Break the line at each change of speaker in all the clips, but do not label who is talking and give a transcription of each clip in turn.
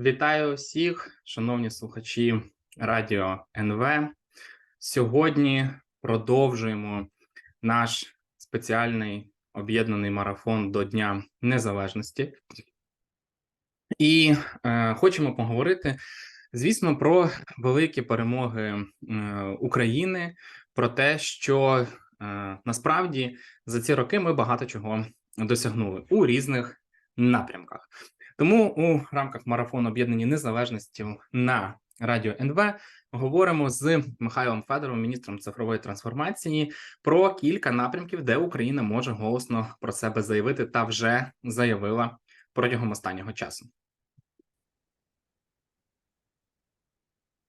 Вітаю всіх, шановні слухачі Радіо НВ. Сьогодні продовжуємо наш спеціальний об'єднаний марафон до Дня Незалежності. І е, хочемо поговорити, звісно, про великі перемоги е, України, про те, що е, насправді за ці роки ми багато чого досягнули у різних напрямках. Тому у рамках марафону об'єднані незалежності на радіо НВ говоримо з Михайлом Федоровим, міністром цифрової трансформації, про кілька напрямків, де Україна може голосно про себе заявити та вже заявила протягом останнього часу.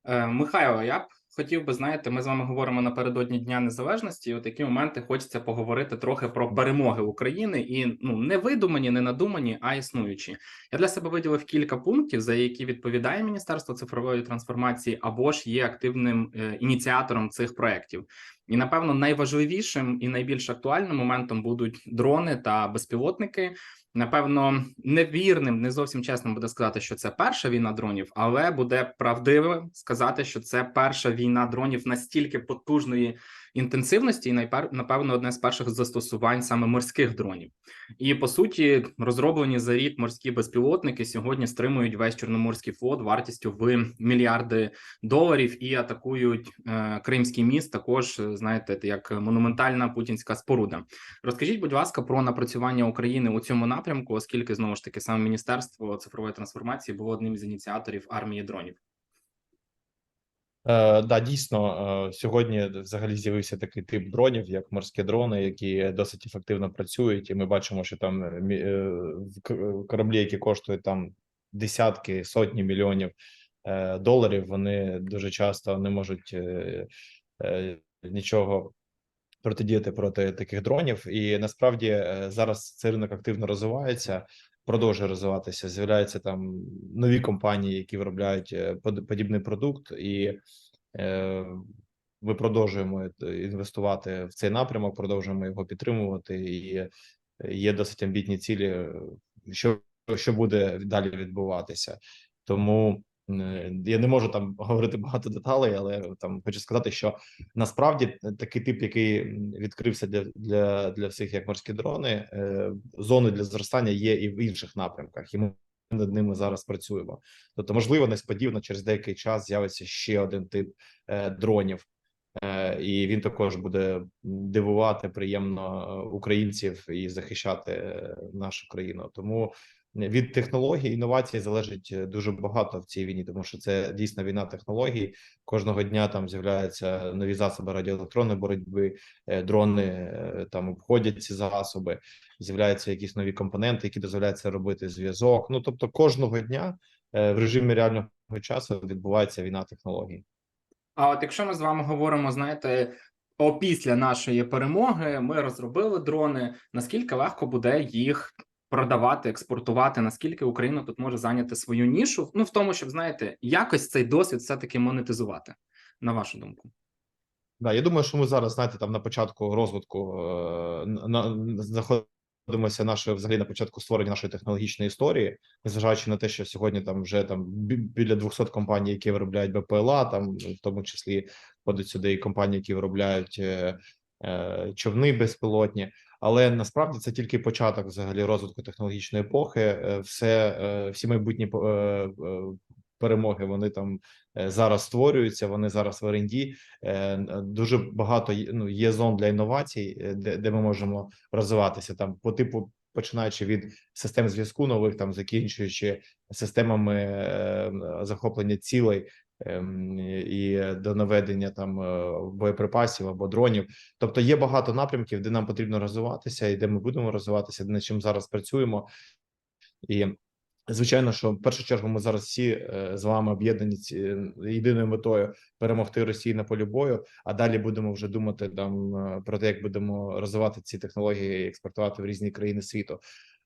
Е, Михайло, я б хотів би знаєте, ми з вами говоримо напередодні Дня Незалежності. І у такі моменти хочеться поговорити трохи про перемоги України і ну не видумані, не надумані, а існуючі. Я для себе виділив кілька пунктів, за які відповідає Міністерство цифрової трансформації, або ж є активним е, ініціатором цих проєктів. І напевно найважливішим і найбільш актуальним моментом будуть дрони та безпілотники. Напевно, невірним, не зовсім чесним буде сказати, що це перша війна дронів, але буде правдиво сказати, що це перша війна дронів настільки потужної інтенсивності, і напевно, одне з перших застосувань саме морських дронів. І по суті, розроблені за рік морські безпілотники сьогодні стримують весь чорноморський флот вартістю в мільярди доларів і атакують е, Кримський міст. Також знаєте, як монументальна путінська споруда. Розкажіть, будь ласка, про напрацювання України у цьому напрямку, оскільки знову ж таки саме міністерство цифрової трансформації було одним з ініціаторів армії дронів.
Е, да, дійсно, е, сьогодні взагалі з'явився такий тип дронів, як морські дрони, які досить ефективно працюють, і ми бачимо, що там е, е, кораблі, які коштують там десятки, сотні мільйонів доларів, вони дуже часто не можуть нічого протидіяти проти таких дронів. І насправді зараз цей ринок активно розвивається. Продовжує розвиватися. З'являються там нові компанії, які виробляють под- подібний продукт, і ми продовжуємо е, інвестувати в цей напрямок, продовжуємо його підтримувати. І е, є досить амбітні цілі, е, що, що буде далі відбуватися. Тому е, я не можу там говорити багато деталей, але там хочу сказати, що насправді такий тип, який відкрився для для, для всіх як морські дрони, е, зони для зростання є і в інших напрямках, і над ними зараз працюємо. Тобто, можливо, несподівано через деякий час з'явиться ще один тип е, дронів, е, і він також буде дивувати приємно е, українців і захищати е, нашу країну. Тому від технологій інновацій залежить е, дуже багато в цій війні, тому що це дійсно війна технологій. Кожного дня там з'являються нові засоби радіоелектронної боротьби, е, дрони е, там обходять ці засоби. З'являються якісь нові компоненти, які дозволяють це робити зв'язок. Ну тобто, кожного дня в режимі реального часу відбувається війна технологій.
А от якщо ми з вами говоримо, знаєте, опісля нашої перемоги ми розробили дрони. Наскільки легко буде їх продавати, експортувати? Наскільки Україна тут може зайняти свою нішу? Ну в тому, щоб знаєте, якось цей досвід все таки монетизувати, на вашу думку.
Да, я думаю, що ми зараз знаєте, там на початку розвитку е, на, на знаходимося нашої взагалі на початку створення нашої технологічної історії, незважаючи на те, що сьогодні там вже там біля 200 компаній, які виробляють БПЛА, там в тому числі входять сюди і компанії, які виробляють е, човни безпілотні. Але насправді це тільки початок взагалі розвитку технологічної епохи. Е, Все е, всі майбутні е, е, перемоги вони там е, зараз створюються. Вони зараз в оренді. Е, Дуже багато ну, є зон для інновацій, е, де, де ми можемо розвиватися там по типу. Починаючи від систем зв'язку нових, там закінчуючи системами е, захоплення цілей і до наведення там е, боєприпасів або дронів. Тобто є багато напрямків, де нам потрібно розвиватися, і де ми будемо розвиватися, над чим зараз працюємо. І звичайно, що в першу чергу ми зараз всі е, з вами об'єднані ці- єдиною метою перемогти Росію на полі бою. А далі будемо вже думати там е, про те, як будемо розвивати ці технології і експортувати в різні країни світу.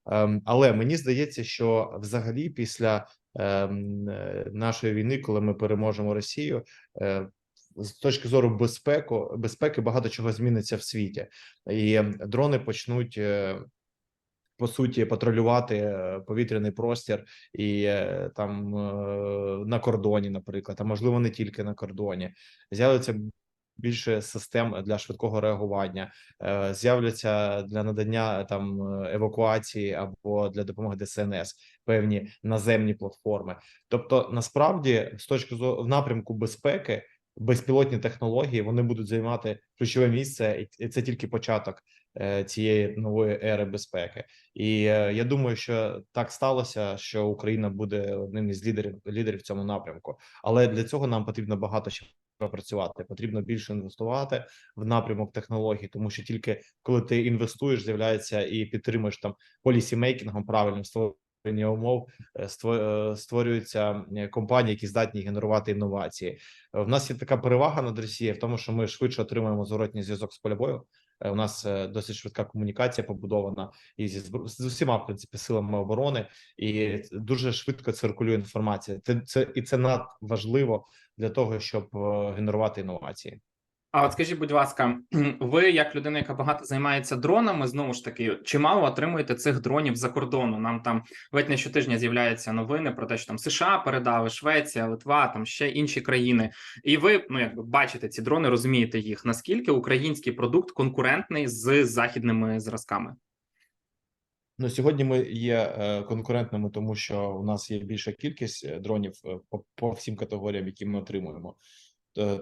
Ем, Але мені здається, що взагалі після ем, е, нашої війни, коли ми переможемо Росію, е, з точки зору безпеку, безпеки багато чого зміниться в світі, і дрони почнуть е, по суті патрулювати повітряний простір і там на кордоні, наприклад, а можливо не тільки на кордоні. З'явиться більше систем для швидкого реагування, е, з'являться для надання там евакуації або для допомоги ДСНС певні наземні платформи. Тобто, насправді, з точки зору в напрямку безпеки, безпілотні технології вони будуть займати ключове місце, і це тільки початок е, цієї нової ери безпеки. І е, я думаю, що так сталося, що Україна буде одним із лідерів лідерів в цьому напрямку. Але для цього нам потрібно багато ще працювати. Потрібно більше інвестувати в напрямок технологій, тому що тільки коли ти інвестуєш, з'являється і підтримуєш там полісімейкінгом правильним створення умов, е, е, створюються е, компанії, які здатні генерувати інновації. В нас є така перевага над Росією в тому, що ми швидше отримуємо зворотній зв'язок з польовою. Е, У нас досить швидка комунікація побудована і зі з усіма в принципі силами оборони, і дуже швидко циркулює інформація. Це це і це надважливо для того, щоб е, генерувати інновації.
А от скажіть, будь ласка, ви як людина, яка багато займається дронами, знову ж таки, чимало отримуєте цих дронів за кордону? Нам там ледь не щотижня з'являються новини про те, що там США передали, Швеція, Литва, там ще інші країни. І ви ну якби бачите ці дрони, розумієте їх. Наскільки український продукт конкурентний з західними зразками?
Ну сьогодні ми є е, конкурентними, тому що у нас є більша кількість е, дронів е, по, по всім категоріям, які ми отримуємо.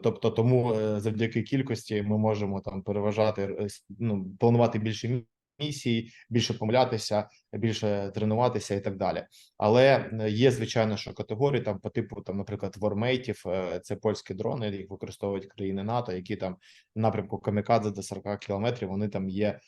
Тобто, тому завдяки кількості ми можемо там переважати ну, планувати більше мі- місій, більше помилятися, більше тренуватися і так далі. Але є звичайно, що категорії там по типу, там, наприклад, вормейтів, це польські дрони, їх використовують країни НАТО, які там напрямку камікадзе до 40 кілометрів. Вони там є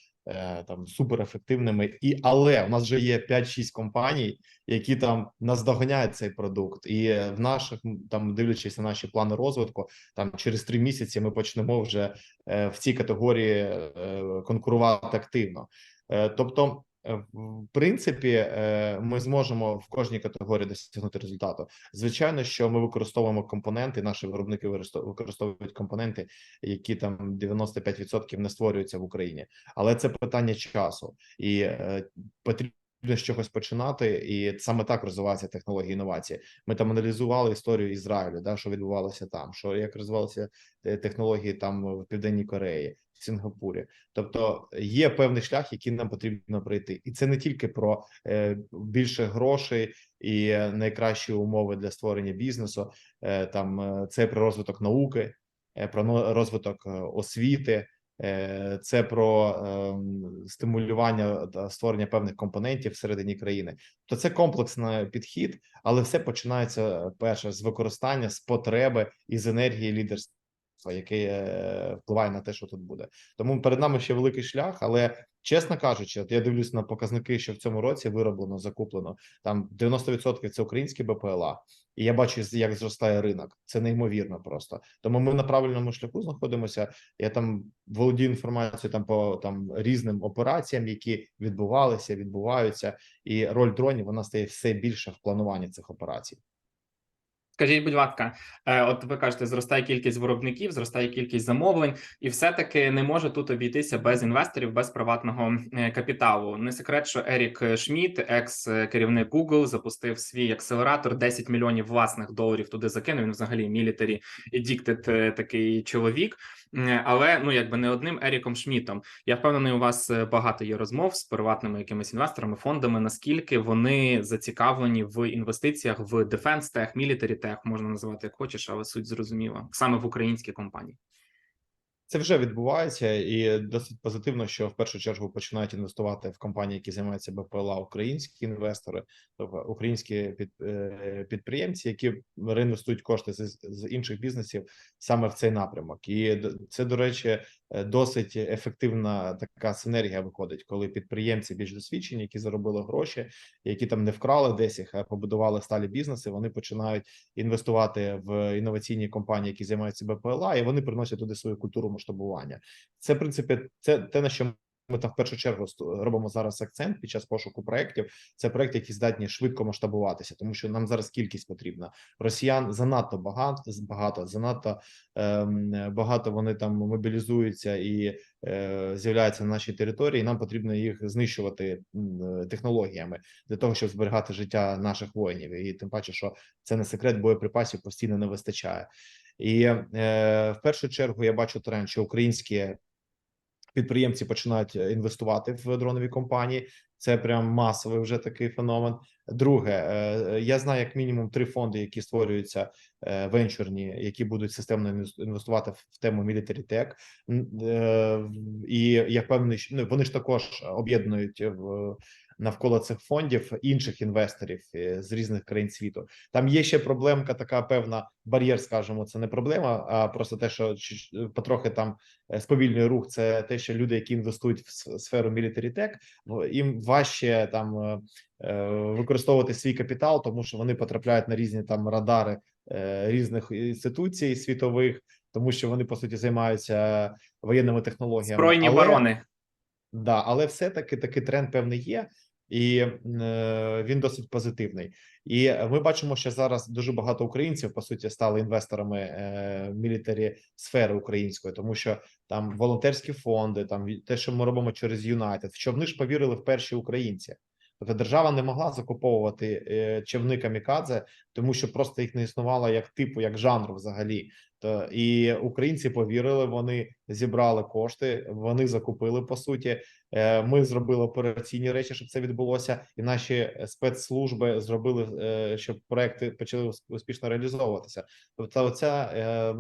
там суперефективними. І але у нас вже є 5-6 компаній, які там наздоганяють цей продукт, і е, в наших там, дивлячись на наші плани розвитку, там через три місяці ми почнемо вже е, в цій категорії е, конкурувати активно. Е, тобто. Е, В принципі, е, ми зможемо в кожній категорії досягнути результату. Звичайно, що ми використовуємо компоненти. Наші виробники використовують компоненти, які там 95% не створюються в Україні, але це питання часу, і е, потрібно з чогось починати, і саме так розвиваються технології інновації. Ми там аналізували історію Ізраїлю, да, що відбувалося там, що як розвивалися е, технології там в Південній Кореї, в Сінгапурі. Тобто є певний шлях, який нам потрібно пройти, і це не тільки про е, більше грошей і найкращі умови для створення бізнесу. Е, там це про розвиток науки, про розвиток освіти. Е, Це про ем, стимулювання та створення певних компонентів всередині країни. То це комплексний підхід, але все починається перше з використання з потреби і з енергії лідерства, яке е, впливає на те, що тут буде. Тому перед нами ще великий шлях, але чесно кажучи, от я дивлюсь на показники, що в цьому році вироблено, закуплено там 90% це українські БПЛА. І я бачу, як зростає ринок. Це неймовірно просто. Тому ми на правильному шляху знаходимося. Я там володію інформацією там по там різним операціям, які відбувалися, відбуваються, і роль дронів вона стає все більше в плануванні цих операцій.
Скажіть, будь ласка, е, от ви кажете, зростає кількість виробників, зростає кількість замовлень, і все-таки не може тут обійтися без інвесторів, без приватного е, капіталу. Не секрет, що Ерік Шмідт, екс керівник Google, запустив свій акселератор 10 мільйонів власних доларів туди закинув. Він взагалі мілітарі addicted е, такий чоловік. Але ну якби не одним Еріком Шмітом. Я впевнений, у вас е, багато є розмов з приватними якимись інвесторами, фондами. Наскільки вони зацікавлені в інвестиціях в дефенс тех, мілітарі тех, можна називати як хочеш, але суть зрозуміла саме в українські компанії.
Це вже відбувається, і досить позитивно, що в першу чергу починають інвестувати в компанії, які займаються БПЛА, українські інвестори, тобто українські е, підприємці, які реінвестують кошти з, з інших бізнесів саме в цей напрямок. І це, до речі, досить ефективна така синергія виходить, коли підприємці більш досвідчені, які заробили гроші, які там не вкрали десь їх, а побудували сталі бізнеси. Вони починають інвестувати в інноваційні компанії, які займаються БПЛА, і вони приносять туди свою культуру масштабування. Це в принципі це те на що ми там в першу чергу робимо зараз акцент під час пошуку проєктів. Це проекти, які здатні швидко масштабуватися, тому що нам зараз кількість потрібна. Росіян занадто багато, багато занадто ем, багато вони там мобілізуються і е, з'являються на нашій території. Нам потрібно їх знищувати е, технологіями для того, щоб зберігати життя наших воїнів. І тим паче, що це не секрет, боєприпасів постійно не вистачає. І е, в першу чергу я бачу тренд, що українські підприємці починають е, інвестувати в дронові компанії. Це прям масовий вже такий феномен. Друге, е, я знаю як мінімум три фонди, які створюються е, венчурні, які будуть системно інвес- інвестувати в тему Military Tech. Е, І я впевнений, що ну, вони ж також об'єднують в навколо цих фондів інших інвесторів е, з різних країн світу. Там є ще проблемка, така певна бар'єр, скажімо, це не проблема, а просто те, що потрохи там е, сповільнює рух. Це те, що люди, які інвестують в сферу Military Tech, їм важче там е, використовувати свій капітал, тому що вони потрапляють на різні там радари різних інституцій світових, тому що вони по суті займаються воєнними технологіями.
Збройні
Але-
барони.
Да, але все-таки такий тренд певний є, і е, він досить позитивний. І ми бачимо, що зараз дуже багато українців по суті стали інвесторами е, мілітарі сфери української, тому що там волонтерські фонди, там те, що ми робимо через Юнайтед, в них ж повірили в перші українці. Тобто держава не могла закуповувати е, човни камікадзе, тому що просто їх не існувало як типу, як жанру взагалі. То і українці повірили, вони зібрали кошти, вони закупили по суті. Е, Ми зробили операційні речі, щоб це відбулося, і наші е, спецслужби зробили, щоб проекти почали успішно реалізовуватися. Тобто, оця е,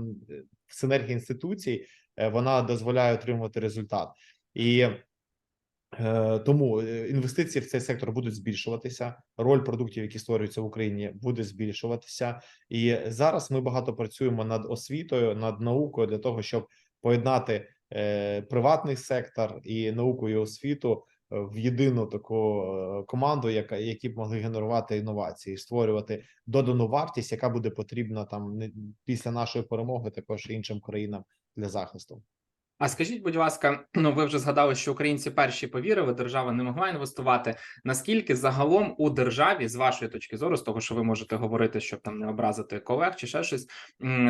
синергія інституцій вона дозволяє отримувати результат і. Е, Тому е, інвестиції в цей сектор будуть збільшуватися. Роль продуктів, які створюються в Україні, буде збільшуватися. І зараз ми багато працюємо над освітою, над наукою для того, щоб поєднати е, приватний сектор і науку і освіту в єдину таку команду, яка які б могли генерувати інновації, створювати додану вартість, яка буде потрібна там після нашої перемоги, також іншим країнам для захисту.
А скажіть, будь ласка, ну ви вже згадали, що українці перші повірили, держава не могла інвестувати. Наскільки загалом у державі, з вашої точки зору, з того, що ви можете говорити, щоб там не образити колег чи ще щось,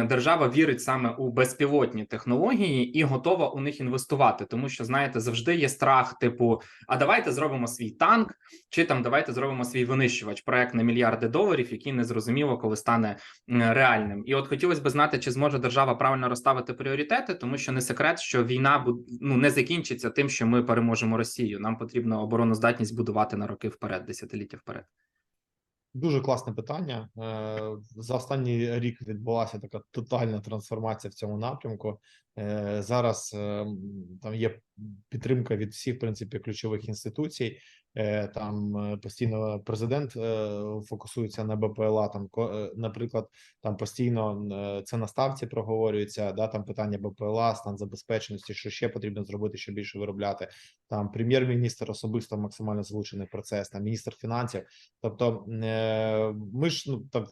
держава вірить саме у безпілотні технології і готова у них інвестувати, тому що знаєте, завжди є страх, типу, а давайте зробимо свій танк, чи там давайте зробимо свій винищувач, проект на мільярди доларів, який незрозуміло, коли стане реальним. І от хотілося б знати, чи зможе держава правильно розставити пріоритети, тому що не секрет, що війна бу- ну, не закінчиться тим, що ми переможемо Росію. Нам потрібно обороноздатність будувати на роки вперед, десятиліття вперед.
Дуже класне питання. Е, За останній рік відбулася така тотальна трансформація в цьому напрямку. Е, Зараз е, там є підтримка від всіх в принципі ключових інституцій. Е, Там постійно президент фокусується на БПЛА. Там наприклад, там постійно це на ставці проговорюється. Да, там питання БПЛА, стан забезпеченості, що ще потрібно зробити, щоб більше виробляти. Там прем'єр-міністр особисто максимально залучений процес, там міністр фінансів. Тобто, ми ж ну там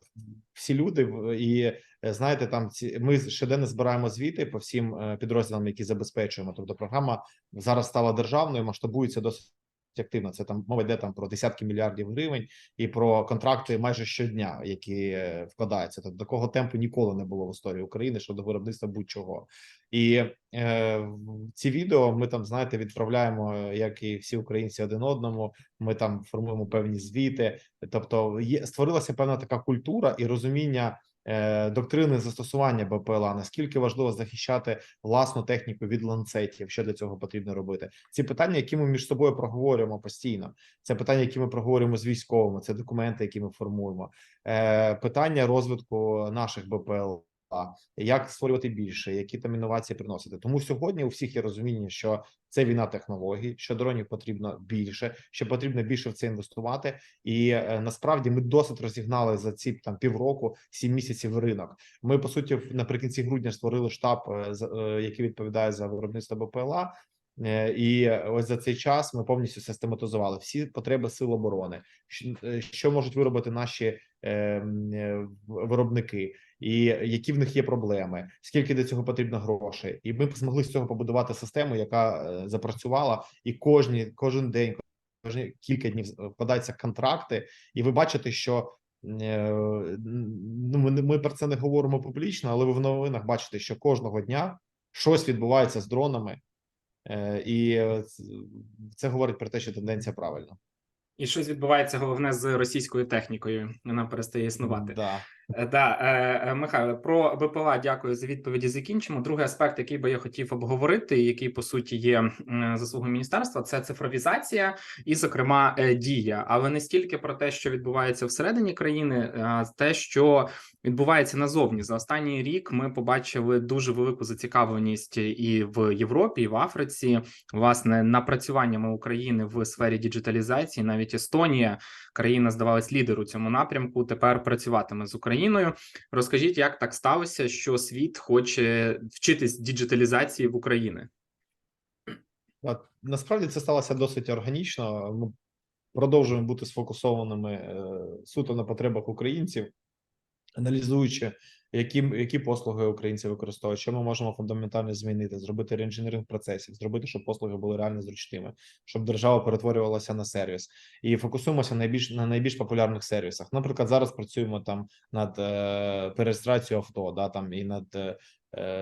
всі люди, і знаєте, там ці ми щоденно збираємо звіти по всім е, підрозділам, які забезпечуємо. Тобто, програма зараз стала державною, масштабується досить активно. Це там мова йде там про десятки мільярдів гривень і про контракти майже щодня, які е, вкладаються. Тобто такого темпу ніколи не було в історії України щодо виробництва будь-чого. І е, ці відео ми там знаєте відправляємо, е, як і всі українці один одному. Ми там формуємо певні звіти. Тобто, є створилася певна така культура і розуміння е, доктрини застосування БПЛА. Наскільки важливо захищати власну техніку від ланцетів, що для цього потрібно робити? Ці питання, які ми між собою проговорюємо постійно. Це питання, які ми проговорюємо з військовими. Це документи, які ми формуємо. Е, питання розвитку наших БПЛА. Як створювати більше, які там інновації приносити? Тому сьогодні у всіх є розуміння, що це війна технологій, що дронів потрібно більше, що потрібно більше в це інвестувати. І е, насправді ми досить розігнали за ці там півроку, сім місяців ринок. Ми по суті наприкінці грудня створили штаб, е, е, який відповідає за виробництво БПЛА. І ось за цей час ми повністю систематизували всі потреби сил оборони, що можуть виробити наші ем, виробники, і які в них є проблеми, скільки до цього потрібно грошей, і ми змогли з цього побудувати систему, яка е, запрацювала, і кожні кожен день, кожні кілька днів вкладаються контракти, і ви бачите, що е, ну ми, ми про це не говоримо публічно, але ви в новинах бачите, що кожного дня щось відбувається з дронами, е, і е, це говорить про те, що тенденція правильна.
І щось відбувається головне з російською технікою. Вона перестає існувати.
Да.
Е, Да, е, е, Михайло, про БПЛА дякую за відповіді. Закінчимо. Другий аспект, який би я хотів обговорити, який по суті є заслугою міністерства, це цифровізація і, зокрема, дія. Але не стільки про те, що відбувається всередині країни, а те, що відбувається назовні. За останній рік ми побачили дуже велику зацікавленість і в Європі, і в Африці, власне, напрацюваннями України в сфері діджиталізації. Навіть Естонія країна здавалась лідер у цьому напрямку. Тепер працюватиме з Україною. Розкажіть, як так сталося, що світ хоче вчитись діджиталізації в Україні?
Насправді це сталося досить органічно. Ми продовжуємо бути сфокусованими е, суто на потребах українців, аналізуючи, які, які послуги українці використовують, що ми можемо фундаментально змінити, зробити реінженеринг процесів, зробити, щоб послуги були реально зручними, щоб держава перетворювалася на сервіс, і фокусуємося найбільш на найбільш популярних сервісах. Наприклад, зараз працюємо там над е, перереєстрацією авто, да там і над е,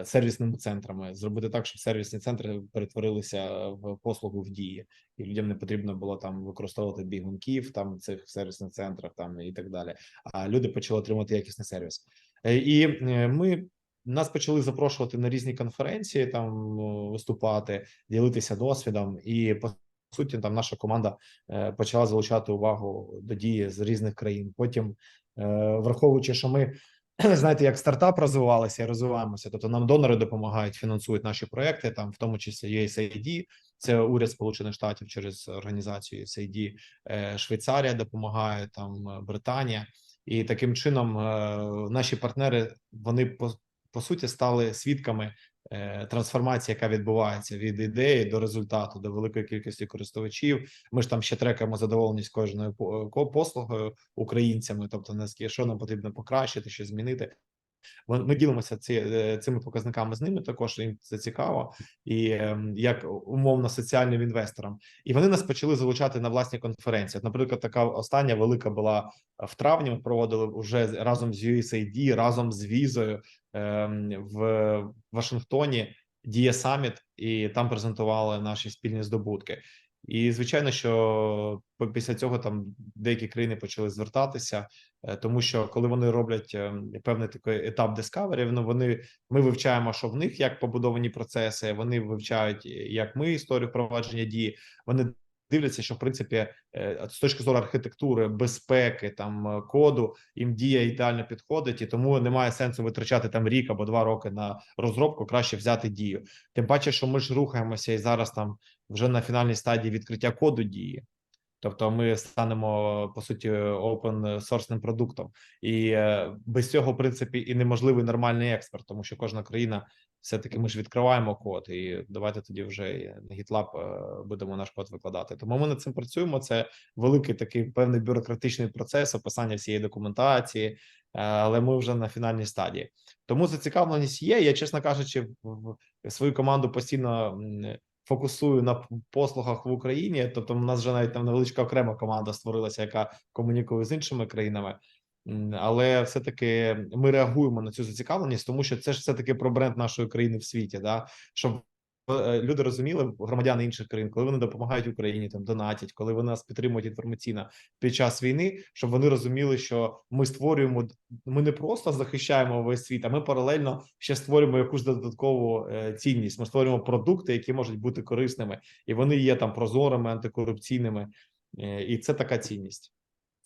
сервісними центрами, зробити так, щоб сервісні центри перетворилися в послугу в дії, і людям не потрібно було там використовувати бігунків там цих сервісних центрах, там і так далі. А люди почали отримати якісний сервіс. Е, І е, ми нас почали запрошувати на різні конференції, там е, виступати, ділитися досвідом, і по суті, там наша команда е, почала залучати увагу до дії з різних країн. Потім, е, враховуючи, що ми знаєте, як стартап розвивалися і розвиваємося, тобто нам донори допомагають, фінансують наші проекти, там в тому числі USAID, це уряд Сполучених Штатів через організацію USAID, е, Швейцарія допомагає, там е, Британія. І таким чином е, наші партнери вони по, по суті стали свідками е, трансформації, яка відбувається від ідеї до результату, до великої кількості користувачів. Ми ж там ще трекаємо задоволеність кожною по- послугою українцями, тобто наскільки що нам потрібно покращити, що змінити. Ми ділимося ці, е, цими показниками з ними. Також їм це цікаво, і ем, як умовно соціальним інвесторам. І вони нас почали залучати на власні конференції. Наприклад, така остання велика була в травні. Ми проводили вже разом з USAID, разом з візою в Вашингтоні. Дія Саміт, і там презентували наші спільні здобутки. І звичайно, що після цього там деякі країни почали звертатися, е, тому що коли вони роблять ем, певний такий етап discovery, ну вони ми вивчаємо, що в них як побудовані процеси. Вони вивчають, як ми історію впровадження дії. Вони дивляться, що в принципі е, з точки зору архітектури, безпеки, там е, коду їм дія ідеально підходить, і тому немає сенсу витрачати там рік або два роки на розробку. Краще взяти дію. Тим паче, що ми ж рухаємося і зараз там вже на фінальній стадії відкриття коду дії. Тобто ми станемо по суті open source продуктом, і е, без цього, в принципі, і неможливий нормальний експорт, тому що кожна країна все-таки ми ж відкриваємо код, і давайте тоді вже на GitLab е, будемо наш код викладати. Тому ми над цим працюємо. Це великий такий певний бюрократичний процес, описання всієї документації, е, але ми вже на фінальній стадії. Тому зацікавленість є. Я, чесно кажучи, свою команду постійно фокусую на послугах в Україні. Тобто, у нас вже навіть там невеличка окрема команда створилася, яка комунікує з іншими країнами. Але все-таки ми реагуємо на цю зацікавленість, тому що це ж все таки про бренд нашої країни в світі, да щоб е, люди розуміли, громадяни інших країн, коли вони допомагають Україні, там донатять, коли вони нас підтримують інформаційно під час війни, щоб вони розуміли, що ми створюємо ми не просто захищаємо весь світ, а ми паралельно ще створюємо якусь додаткову е, цінність. Ми створюємо продукти, які можуть бути корисними, і вони є там прозорими, антикорупційними, е, і це така цінність.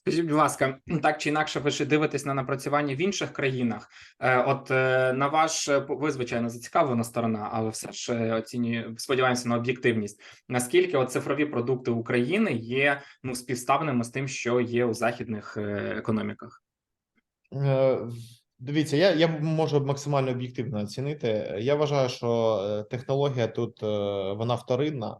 Скажіть, будь ласка, так чи інакше, ви ж дивитесь на напрацювання в інших країнах. Е, От е, на ваш е, ви звичайно зацікавлена сторона, але все ж оцінюю, сподіваємося на об'єктивність. Наскільки от цифрові продукти України є ну співставними з тим, що є у західних економіках?
Дивіться, я, я можу максимально об'єктивно оцінити. Я вважаю, що технологія тут вона вторинна.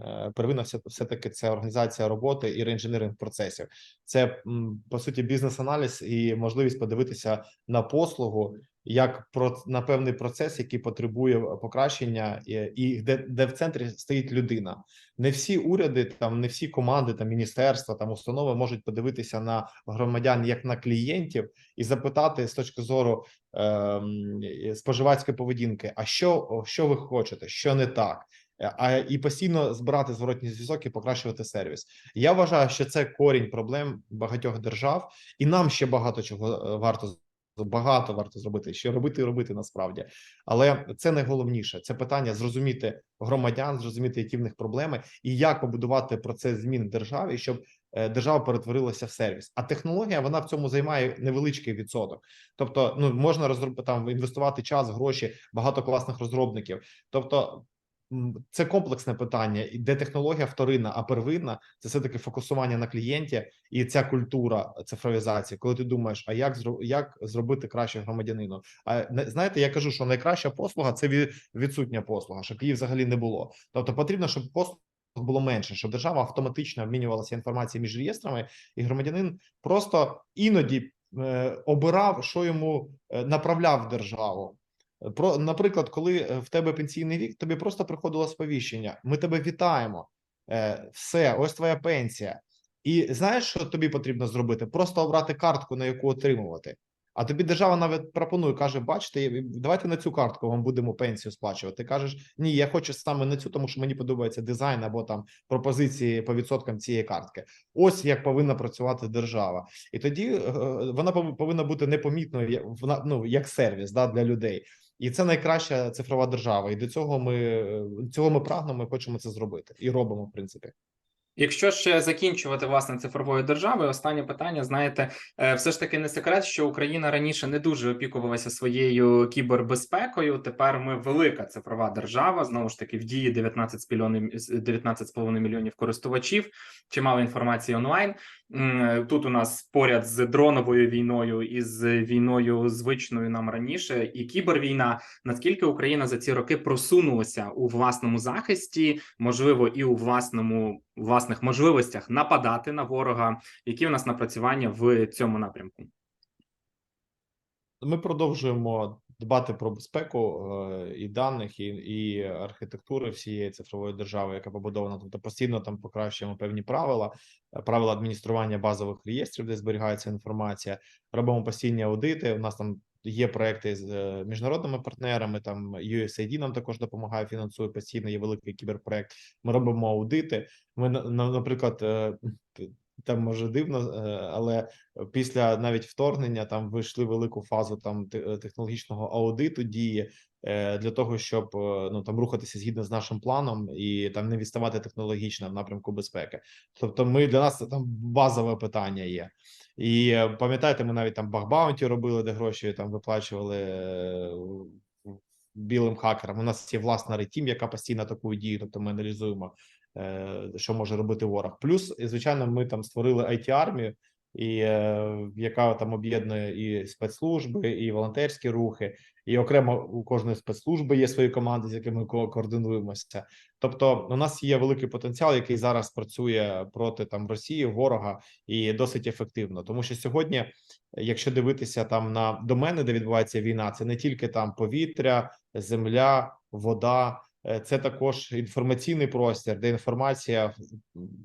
Е, Первинна все, все-таки це організація роботи і реінженеринг процесів. Це по суті бізнес-аналіз і можливість подивитися на послугу як про на певний процес, який потребує покращення, і, і де, де в центрі стоїть людина. Не всі уряди, там не всі команди, там міністерства, там установи можуть подивитися на громадян як на клієнтів і запитати з точки зору ем, споживацької поведінки: а що, що ви хочете, що не так. Е, А і постійно збирати зворотній зв'язок і покращувати сервіс. Я вважаю, що це корінь проблем багатьох держав, і нам ще багато чого е, варто багато варто зробити, що робити і робити насправді. Але це найголовніше. Це питання зрозуміти громадян, зрозуміти, які в них проблеми, і як побудувати процес змін в державі, щоб е, держава перетворилася в сервіс. А технологія вона в цьому займає невеличкий відсоток. Тобто, ну можна розроб... там інвестувати час, гроші, багато класних розробників. Тобто. Це комплексне питання, де технологія вторинна, а первинна це все таки фокусування на клієнті і ця культура цифровізації. Коли ти думаєш, а як як зробити краще громадянину? А знаєте, я кажу, що найкраща послуга це ві- відсутня послуга, щоб її взагалі не було. Тобто потрібно, щоб послуг було менше, щоб держава автоматично обмінювалася інформацією між реєстрами, і громадянин просто іноді е, обирав, що йому е, направляв державу. Про, наприклад, коли е, в тебе пенсійний вік, тобі просто приходило сповіщення: ми тебе вітаємо. Е, все, ось твоя пенсія. І знаєш, що тобі потрібно зробити? Просто обрати картку, на яку отримувати. А тобі держава навіть пропонує, каже: бачите, давайте на цю картку вам будемо пенсію сплачувати. Ти кажеш, ні, я хочу саме на цю, тому що мені подобається дизайн або там пропозиції по відсоткам цієї картки. Ось як повинна працювати держава, і тоді е, вона пов- повинна бути непомітною вона ну як сервіс да, для людей. І це найкраща цифрова держава. І до цього ми цього ми прагнемо. Ми хочемо це зробити і робимо, в принципі.
Якщо ще закінчувати власне цифровою державою, останнє питання, знаєте, е, все ж таки не секрет, що Україна раніше не дуже опікувалася своєю кібербезпекою. Тепер ми велика цифрова держава. Знову ж таки, в дії 19 з мільйонів 19,5 мільйонів користувачів. Чимало інформації онлайн. М, Тут у нас поряд з дроновою війною і з війною звичною нам раніше, і кібервійна. Наскільки Україна за ці роки просунулася у власному захисті, можливо, і у власному власних можливостях нападати на ворога, які у нас напрацювання в цьому напрямку?
Ми продовжуємо дбати про безпеку е, і даних, і, і архітектури всієї цифрової держави, яка побудована. Тобто постійно там покращуємо певні правила, е, правила адміністрування базових реєстрів, де зберігається інформація. Робимо постійні аудити. У нас там є проекти з е, міжнародними партнерами. Там USAID нам також допомагає, фінансує постійно. Є великий кіберпроект. Ми робимо аудити. Ми на- на- наприклад. Е, Там може дивно, е, але після навіть вторгнення там вийшли велику фазу там технологічного аудиту дії е, для того, щоб е, ну там рухатися згідно з нашим планом і там не відставати технологічно в напрямку безпеки. Тобто, ми для нас це там базове питання є. І е, пам'ятаєте, ми навіть там бахбаунті робили, де гроші там виплачували е, білим хакерам. У нас є власна ретім, яка постійно таку дію. Тобто, ми аналізуємо, е, що може робити ворог. Плюс, звичайно, ми там створили it армію і е, яка там об'єднує і спецслужби, і волонтерські рухи, і окремо у кожної спецслужби є свої команди, з якими ми ко- координуємося. Тобто, у нас є великий потенціал, який зараз працює проти там Росії, ворога, і досить ефективно. Тому що сьогодні, якщо дивитися там на домени, де відбувається війна, це не тільки там повітря, земля, вода. Е, Це також інформаційний простір, де інформація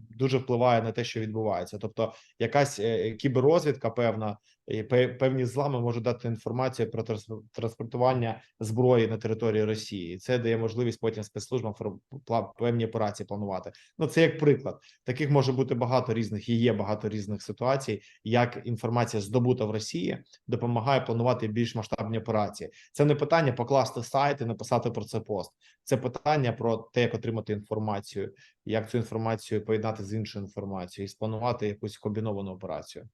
дуже впливає на те, що відбувається. Тобто, якась е, кіберрозвідка певна, певні злами можуть дати інформацію про транспортування зброї на території Росії. Це дає можливість потім спецслужбам певні операції планувати. Ну це як приклад. Таких може бути багато різних і є багато різних ситуацій, як інформація здобута в Росії допомагає планувати більш масштабні операції. Це не питання покласти сайт і написати про це пост. Це питання про те, як отримати інформацію, як цю інформацію поєднати з іншою інформацією і спланувати якусь комбіновану операцію.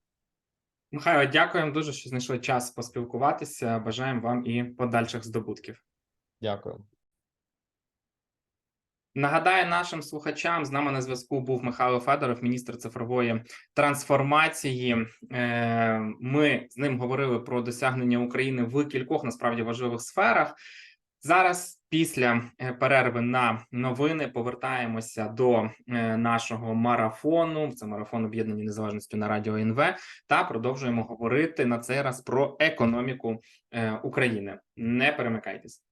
Михайло, дякуємо дуже, що знайшли час поспілкуватися. Бажаємо вам і подальших здобутків.
Дякую.
Нагадаю нашим слухачам з нами на зв'язку був Михайло Федоров, міністр цифрової трансформації. Е, Ми з ним говорили про досягнення України в кількох насправді важливих сферах. Зараз, після е, перерви на новини, повертаємося до е, нашого марафону. Це марафон об'єднані незалежністю на радіо НВ, та продовжуємо говорити на цей раз про економіку е, України. Не перемикайтесь.